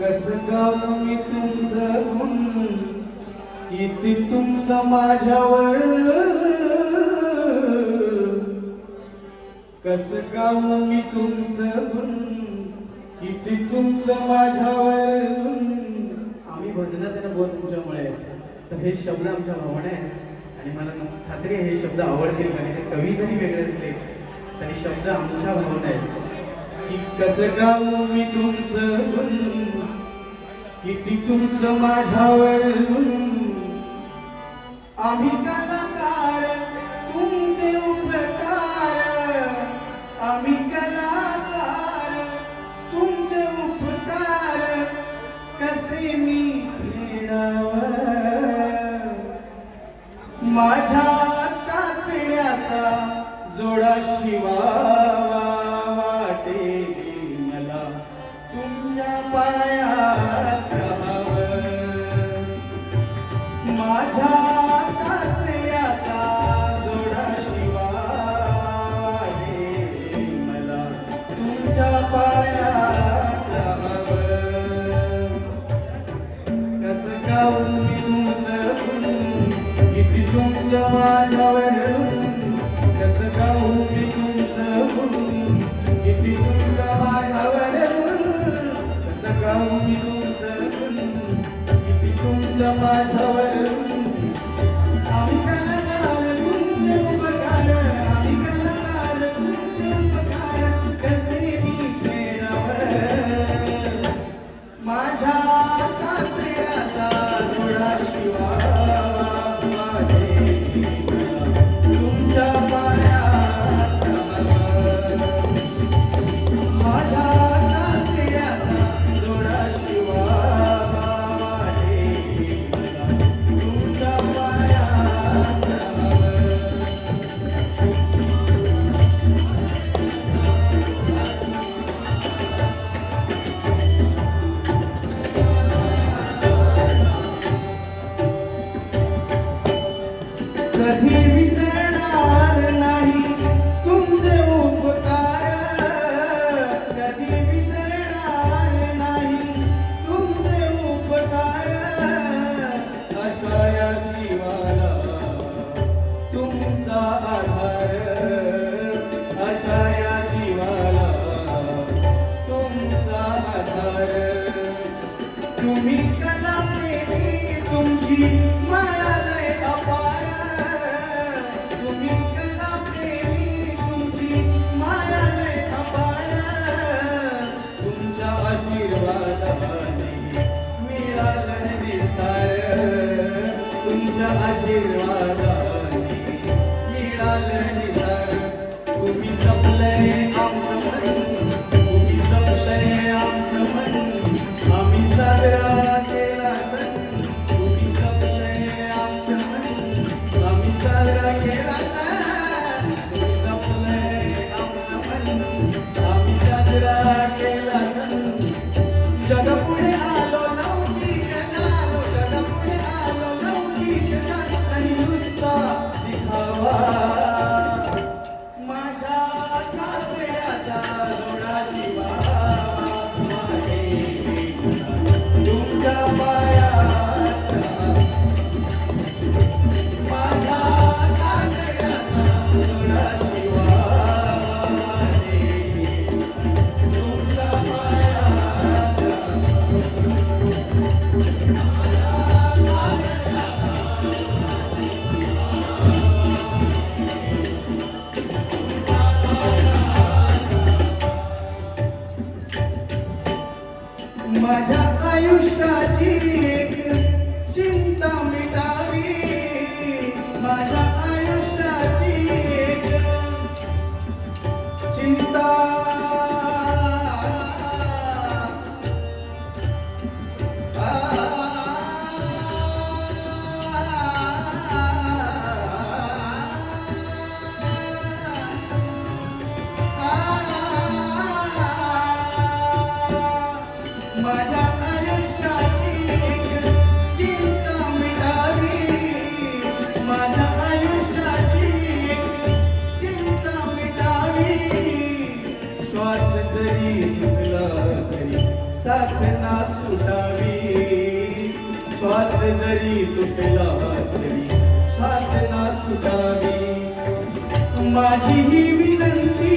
कस गाव मी तुमचं गुण? किती तुमचं माझ्यावर? कस गाव मी तुमचं गुण? किती तुमचं माझ्यावर आम्ही भजनात त्यांना बहुत तुमच्यामुळे. तर हे शब्द आमच्या भावाने आहे आणि मला खात्री हे शब्द आवडतील म्हणजे कवी जरी वेगळे असले तरी शब्द आमच्या भावना आहेत. की कसं गाऊ मी तुमचं किती तुमचं माझ्यावर आम्ही काय जाऊन मी तुमचं किती तुमचं माझ्यावर कसं जाऊ मी तुमचं किती तुमचं माझ्यावर कसं जाऊ मी तुमचं किती तुमचं माझ्यावर that he 있다. वास जरी चुकला तरी साथ ना सुटावी. श्वास जरी तुटला तरी साथ ना माझी ही विनंती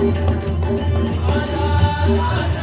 Thank you.